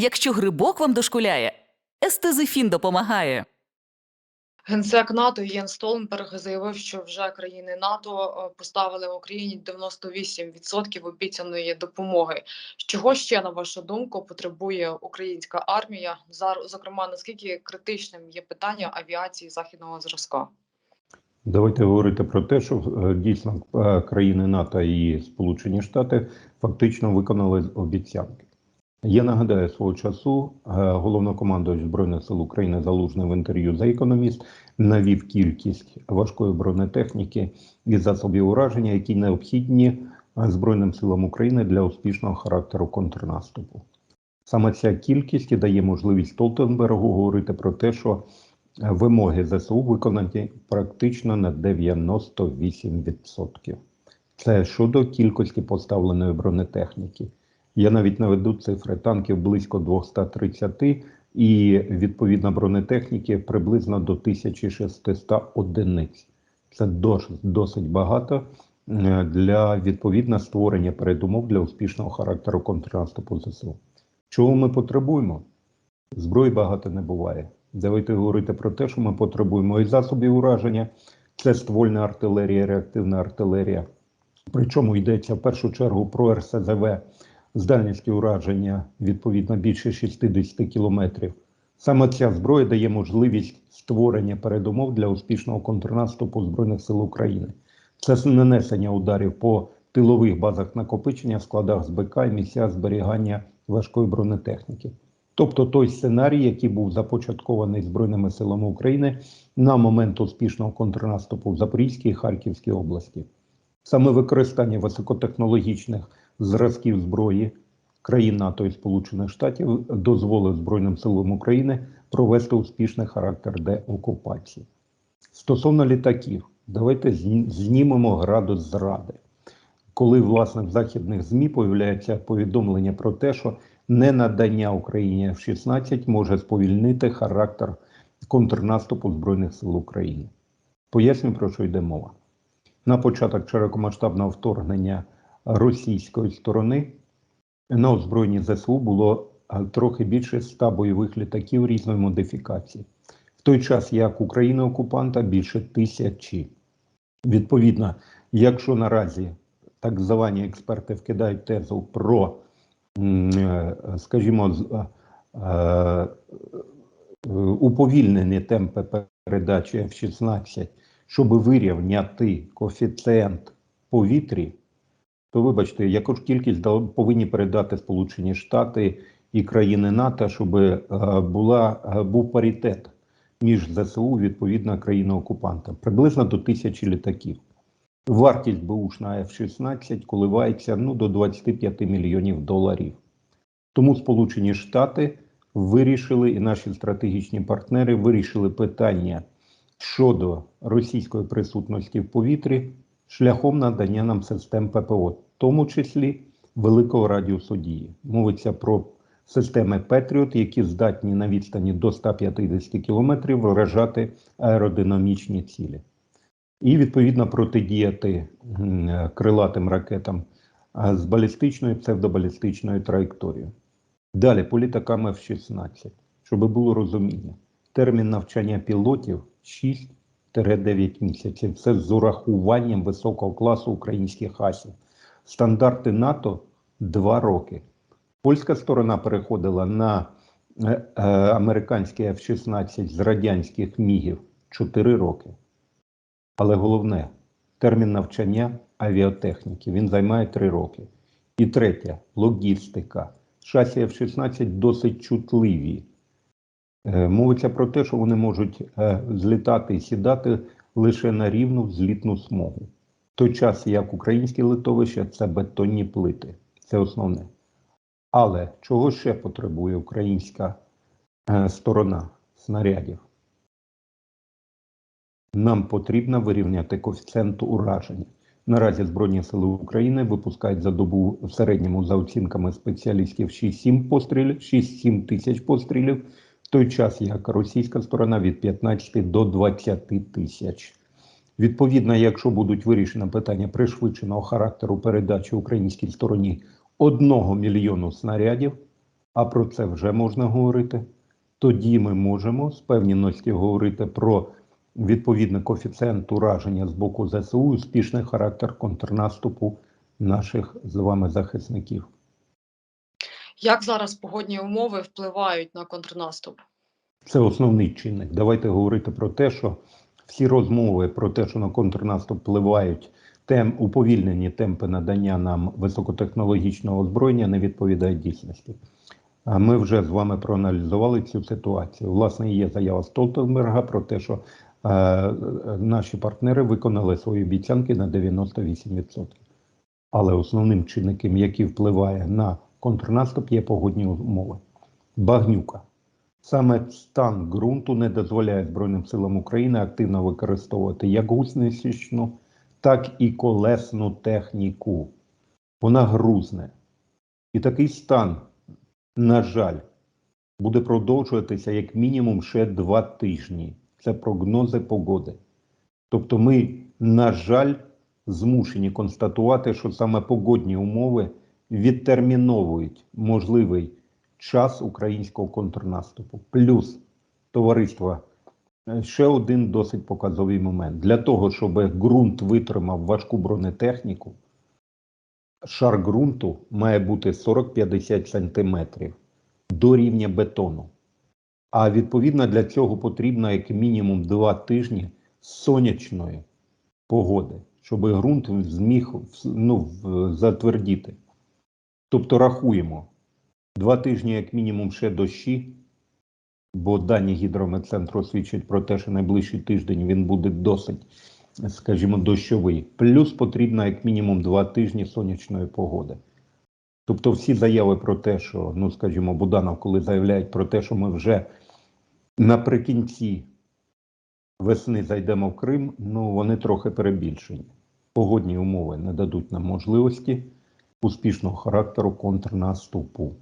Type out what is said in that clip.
Якщо грибок вам дошкуляє, естезифін допомагає. Генсек НАТО Єн Столtenберг заявив, що вже країни НАТО е, поставили Україні 98% обіцяної допомоги. Чого ще на вашу думку потребує українська армія? Зар- Зокрема, наскільки критичним є питання авіації західного зразка? Давайте говорити про те, що е, дійсно е, країни НАТО і Сполучені Штати фактично виконали обіцянки. Я нагадаю свого часу е, головнокомандувач збройних сил України залужний в інтерв'ю за економіст навів кількість важкої бронетехніки і засобів ураження, які необхідні е, збройним силам України для успішного характеру контрнаступу. Саме ця кількість і дає можливість Столтенбергу говорити про те, що Е, Вимоги ЗСУ виконані практично на 98%. Це щодо кількості поставленої бронетехніки. Я навіть наведу цифри танків близько 230 і відповідно бронетехніки приблизно до 1600 одиниць. Це досить, багато е, для відповідно створення передумов для успішного характеру контрнаступу ЗСУ. Чого ми потребуємо? Зброї багато не буває. Давайте говорити про те, що ми потребуємо і засобів ураження, це ствольна артилерія, реактивна артилерія. Причому йдеться в першу чергу про РСЗВ з дальністю ураження відповідно більше 60 кілометрів. Саме ця зброя дає можливість створення передумов для успішного контрнаступу Збройних сил України. Це нанесення ударів по тилових базах накопичення, складах з і місцях зберігання важкої бронетехніки. Тобто той сценарій, який був започаткований Збройними силами України на момент успішного контрнаступу в Запорізькій і Харківській області. Саме використання високотехнологічних зразків зброї країн НАТО і Сполучених Штатів дозволив Збройним силам України провести успішний характер деокупації. Стосовно літаків, давайте знімемо градус зради. Коли власне в західних ЗМІ появляється повідомлення про те, що ненадання Україні F-16 може сповільнити характер контрнаступу Збройних сил України. Поясню, про що йде мова. На початок широкомасштабного вторгнення російської сторони на озброєнні ЗСУ було трохи більше 100 бойових літаків різної модифікації. В той час як України окупанта більше тисячі. Відповідно, якщо наразі так звані експерти вкидають тезу про е, скажімо, е, уповільнені темпи передачі F-16, щоб вирівняти коефіцієнт повітрі, то вибачте, яку ж кількість повинні передати Сполучені Штати і країни НАТО, щоб е, була, е, був паритет між ЗСУ відповідно країни-окупанта, приблизно до тисячі літаків. Вартість БУшна F-16 коливається ну, до 25 мільйонів доларів. Тому Сполучені Штати вирішили, і наші стратегічні партнери вирішили питання щодо російської присутності в повітрі шляхом надання нам систем ППО, в тому числі великого радіусу дії. Мовиться про системи Петріот, які здатні на відстані до 150 кілометрів вражати аеродинамічні цілі і відповідно протидіяти крилатим ракетам з балістичною псевдобалістичною траєкторією. Далі по літакам F-16, щоб було розуміння. Термін навчання пілотів 6-9 місяців. Це з урахуванням високого класу українських асів. Стандарти НАТО 2 роки. Польська сторона переходила на е, е, американський F-16 з радянських мігів 4 роки. Але головне термін навчання авіатехніки. Він займає 3 роки. І третє логістика. Шасі F-16 досить чутливі. Е, Мовиться про те, що вони можуть е, злітати і сідати лише на рівну злітну смугу. В той час, як українські литовища, це бетонні плити. Це основне. Але чого ще потребує українська е, сторона снарядів? Нам потрібно вирівняти коефіцієнт ураження. Наразі Збройні Сили України випускають за добу в середньому за оцінками спеціалістів 6-7 пострілів, 6-7 тисяч пострілів, той час як російська сторона від 15 до 20 тисяч. Відповідно, якщо будуть вирішені питання пришвидшеного характеру передачі українській стороні 1 мільйону снарядів, а про це вже можна говорити, тоді ми можемо з певністю говорити про відповідний коефіцієнт ураження з боку ЗСУ, успішний характер контрнаступу наших з вами захисників. Як зараз погодні умови впливають на контрнаступ? Це основний чинник. Давайте говорити про те, що всі розмови про те, що на контрнаступ впливають тем, уповільнені темпи надання нам високотехнологічного озброєння, не відповідають дійсності. А Ми вже з вами проаналізували цю ситуацію. Власне, є заява Столтенберга про те, що е, наші партнери виконали свої обіцянки на 98%. Але основним чинником, який впливає на контрнаступ, є погодні умови. Багнюка. Саме стан ґрунту не дозволяє Збройним силам України активно використовувати як гусеничну, так і колесну техніку. Вона грузне. І такий стан, на жаль, буде продовжуватися як мінімум ще два тижні. Це прогнози погоди. Тобто ми, на жаль, змушені констатувати, що саме погодні умови відтерміновують можливий час українського контрнаступу. Плюс товариство, е, ще один досить показовий момент. Для того, щоб ґрунт витримав важку бронетехніку, шар ґрунту має бути 40-50 сантиметрів до рівня бетону. А відповідно для цього потрібно як мінімум 2 тижні сонячної погоди, щоб ґрунт зміг ну, затвердіти. Тобто рахуємо. Два тижні, як мінімум, ще дощі, бо дані гідрометцентру свідчать про те, що найближчий тиждень він буде досить, скажімо, дощовий. Плюс потрібно як мінімум два тижні сонячної погоди. Тобто всі заяви про те, що, ну скажімо, Буданов, коли заявляють про те, що ми вже наприкінці весни зайдемо в Крим, ну вони трохи перебільшені. Погодні умови не дадуть нам можливості успішного характеру контрнаступу.